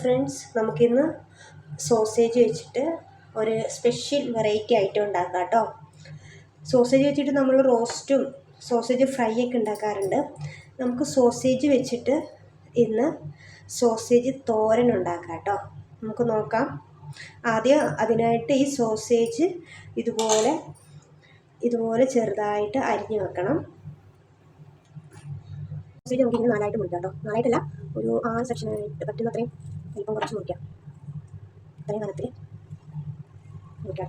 Friends നമുക്കിന്ന് sausage വെച്ചിട്ട് ഒരു സ്പെഷ്യൽ വെറൈറ്റി ഐറ്റം ഉണ്ടാക്കാം കേട്ടോ. സോസേജ് വെച്ചിട്ട് നമ്മൾ റോസ്റ്റും സോസേജ് ഫ്രൈ ഒക്കെ ഉണ്ടാക്കാറുണ്ട്. നമുക്ക് സോസേജ് വെച്ചിട്ട് ഇന്ന് സോസേജ് തോരൻ ഉണ്ടാക്കാം കേട്ടോ. നമുക്ക് നോക്കാം. ആദ്യം അതിനായിട്ട് ഈ സോസേജ് ഇതുപോലെ ഇതുപോലെ ചെറുതായിട്ട് അരിഞ്ഞു വെക്കണം. സോസേജ് നമുക്ക് ഇങ്ങനെ നാലായിട്ട് മുറിക്കാം കേട്ടോ. നാലായിട്ടല്ല ഒരു ആറ് സെക്ഷനായിട്ട് പറ്റുന്ന അത്രയും വലിപ്പം കുറച്ച് മുറിക്കാം. ഇത്രയും കനത്തിൽ മുറിക്കാം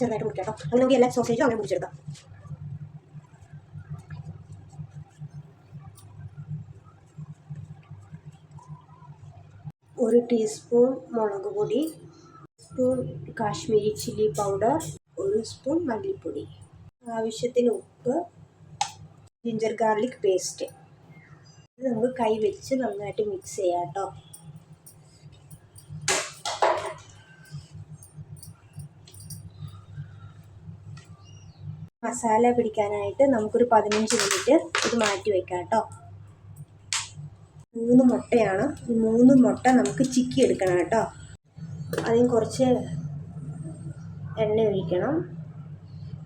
ചെറുതായിട്ട് അങ്ങനെ നമുക്ക് എല്ലാ സോസേജും അങ്ങനെ മുറിച്ചെടുക്കാം. ഒരു ടീസ്പൂൺ മുളക് പൊടി സ്പൂൺ കാശ്മീരി ചില്ലി പൗഡർ ഒരു സ്പൂൺ മല്ലിപ്പൊടി. ആവശ്യത്തിന് ഉപ്പ് ജിഞ്ചർ ഗാർലിക് പേസ്റ്റ് ഇത് നമുക്ക് കൈ വെച്ച് നന്നായിട്ട് മിക്സ് ചെയ്യാം കേട്ടോ മസാല പിടിക്കാനായിട്ട് നമുക്കൊരു പതിനഞ്ച് മിനിറ്റ് ഇത് മാറ്റി വെക്കാം കേട്ടോ മൂന്ന് മുട്ടയാണ്. മൂന്ന് മുട്ട നമുക്ക് ചിക്കി എടുക്കണം കേട്ടോ അതിന് കുറച്ച് എണ്ണ ഒഴിക്കണം.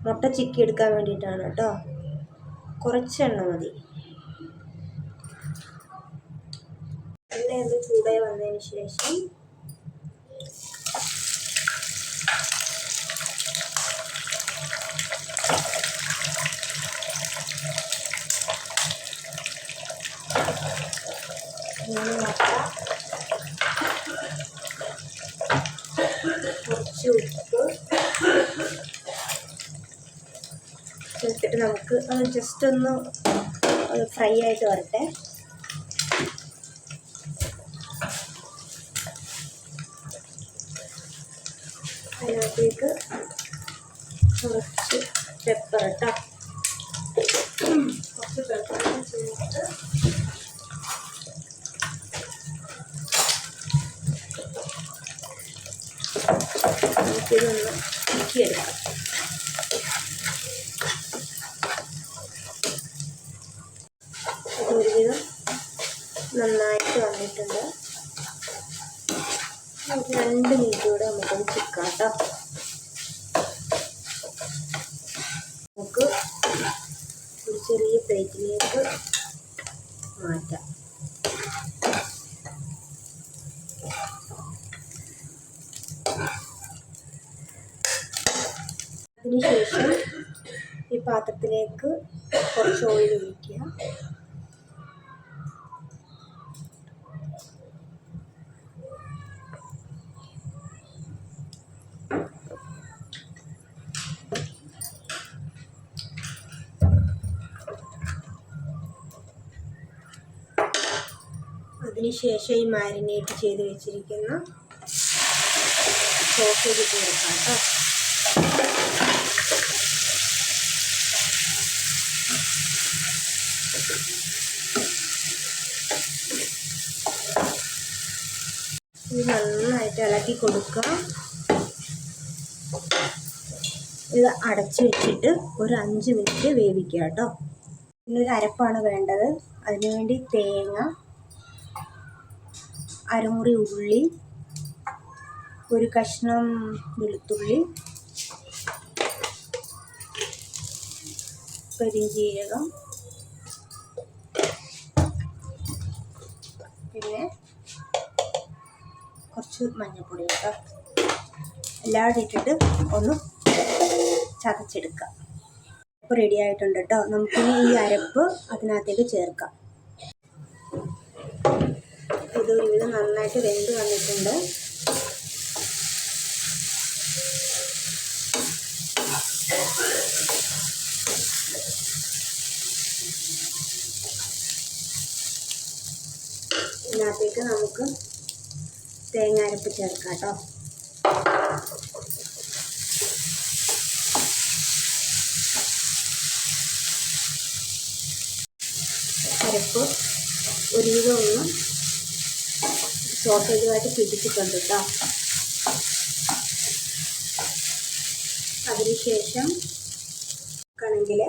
മുട്ട ചിക്കി എടുക്കാൻ വേണ്ടിയിട്ടാണ് കേട്ടോ. കുറച്ച് എണ്ണ മതി. എണ്ണ ഒന്ന് ചൂടായി വന്നതിന് ശേഷം മുട്ട കുറച്ച് നമുക്ക് അത് ജസ്റ്റ് ഒന്ന് ഫ്രൈ ആയിട്ട് വരട്ടെ. അതിനകത്തേക്ക് കുറച്ച് പെപ്പർ കേട്ടോ കുറച്ച് പെപ്പർ ചേർത്ത് നമുക്കിതൊന്ന് മുക്കിയെടുക്കാം ഒരുവിധം നന്നായിട്ട് വന്നിട്ടുണ്ട്. രണ്ട് മിനിറ്റ് കൂടെ നമുക്കൊന്ന് ചിക്കാം കേട്ടോ. നമുക്ക് ഒരു ചെറിയ പ്ലേറ്റിലേക്ക് മാറ്റാം. അതിനുശേഷം ഈ പാത്രത്തിലേക്ക് കുറച്ച് ഓയിൽ ഒഴിക്കുക. അതിനുശേഷം ഈ മാരിനേറ്റ് ചെയ്ത് വെച്ചിരിക്കുന്ന സോസ് ഇട്ട് കൊടുക്കാം കേട്ടോ. ഇത് നന്നായിട്ട് ഇളക്കി കൊടുക്കുക. ഇത് അടച്ചു വെച്ചിട്ട് ഒരു അഞ്ച് മിനിറ്റ് വേവിക്കുക കേട്ടോ. പിന്നെ ഒരു അരപ്പാണ് വേണ്ടത്. അതിനുവേണ്ടി തേങ്ങ അരമുറി ഉള്ളി ഒരു കഷ്ണം വെളുത്തുള്ളി പെരിഞ്ജീരകം പിന്നെ കുറച്ച് മഞ്ഞൾപ്പൊടി കേട്ടോ എല്ലാവരും ഇട്ടിട്ട് ഒന്ന് ചതച്ചെടുക്കാം. അപ്പോൾ റെഡി ആയിട്ടുണ്ട് കേട്ടോ നമുക്കിനി ഈ അരപ്പ് അതിനകത്തേക്ക് ചേർക്കാം. ഇത് നന്നായിട്ട് വെന്ത് വന്നിട്ടുണ്ട്. ഇതിനകത്തേക്ക് നമുക്ക് തേങ്ങ അരപ്പ് ചേർക്കാം കേട്ടോ. അരപ്പ് ഒരുവിധം ഒന്ന് സോസേജുമായിട്ട് പിടിച്ചിട്ടുണ്ട് കേട്ടോ. അതിനുശേഷം ആണെങ്കിൽ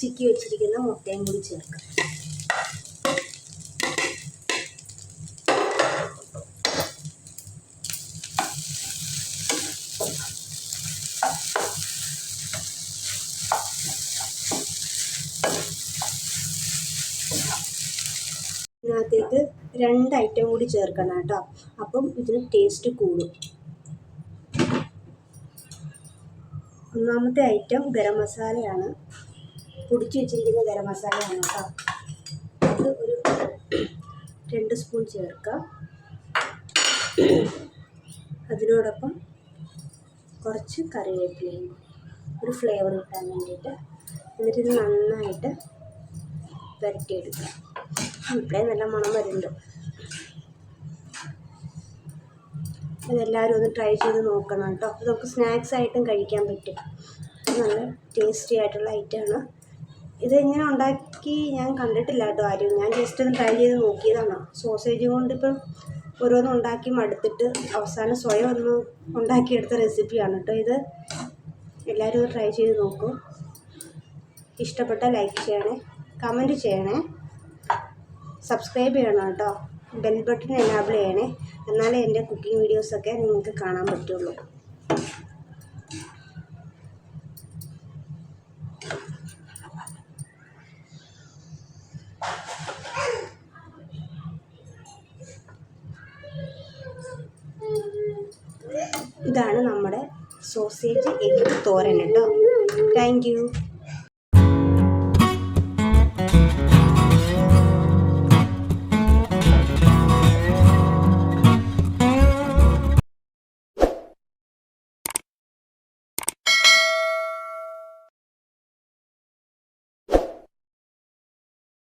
ചിക്കി വെച്ചിരിക്കുന്ന മുട്ടയും കൂടി ചേർക്കാം. ഇതിനകത്തേക്ക് രണ്ട് ഐറ്റം കൂടി ചേർക്കണം കേട്ടോ. അപ്പം ഇതിന് ടേസ്റ്റ് കൂടും. ഒന്നാമത്തെ ഐറ്റം ഗരം മസാലയാണ്. പൊടിച്ച് വെച്ചിരിക്കുന്ന ഗരം മസാലയാണ് കേട്ടോ. അത് ഒരു രണ്ട് സ്പൂൺ ചേർക്കാം. അതിനോടൊപ്പം കുറച്ച് കറിവേപ്പിലയും ഒരു ഫ്ലേവർ കിട്ടാൻ വേണ്ടിയിട്ട് എന്നിട്ട് ഇത് നന്നായിട്ട് പുരട്ടിയെടുക്കുക ഇവിടെ നല്ല മണം വരുന്നുണ്ട്. ഇതെല്ലാവരും ഒന്ന് ട്രൈ ചെയ്ത് നോക്കണം കേട്ടോ. ഇത് നമുക്ക് സ്നാക്സ് ആയിട്ടും കഴിക്കാൻ പറ്റും. നല്ല ടേസ്റ്റി ആയിട്ടുള്ള ഐറ്റമാണ് ഇത് എങ്ങനെ ഉണ്ടാക്കി ഞാൻ കണ്ടിട്ടില്ല കേട്ടോ ആരും. ഞാൻ ജസ്റ്റ് ഒന്ന് ട്രൈ ചെയ്ത് നോക്കിയതാണ്. സോസേജ് കൊണ്ട് ഇപ്പം ഓരോന്നും ഉണ്ടാക്കി മടുത്തിട്ട് അവസാനം സ്വയം ഒന്ന് ഉണ്ടാക്കിയെടുത്ത റെസിപ്പിയാണ് കേട്ടോ ഇത്. എല്ലാവരും ട്രൈ ചെയ്ത് നോക്കൂ. ഇഷ്ടപ്പെട്ട ലൈക്ക് ചെയ്യണേ കമന്റ് ചെയ്യണേ. സബ്സ്ക്രൈബ് ചെയ്യണം കേട്ടോ. ബെൽ ബട്ടൺ എനാബിൾ ചെയ്യണേ. എന്നാലേ എന്റെ കുക്കിംഗ് വീഡിയോസൊക്കെ നിങ്ങൾക്ക് കാണാൻ പറ്റുള്ളൂ. ഇതാണ് നമ്മുടെ സോസേജ് എഗ് തോരൻ കേട്ടോ. Thank you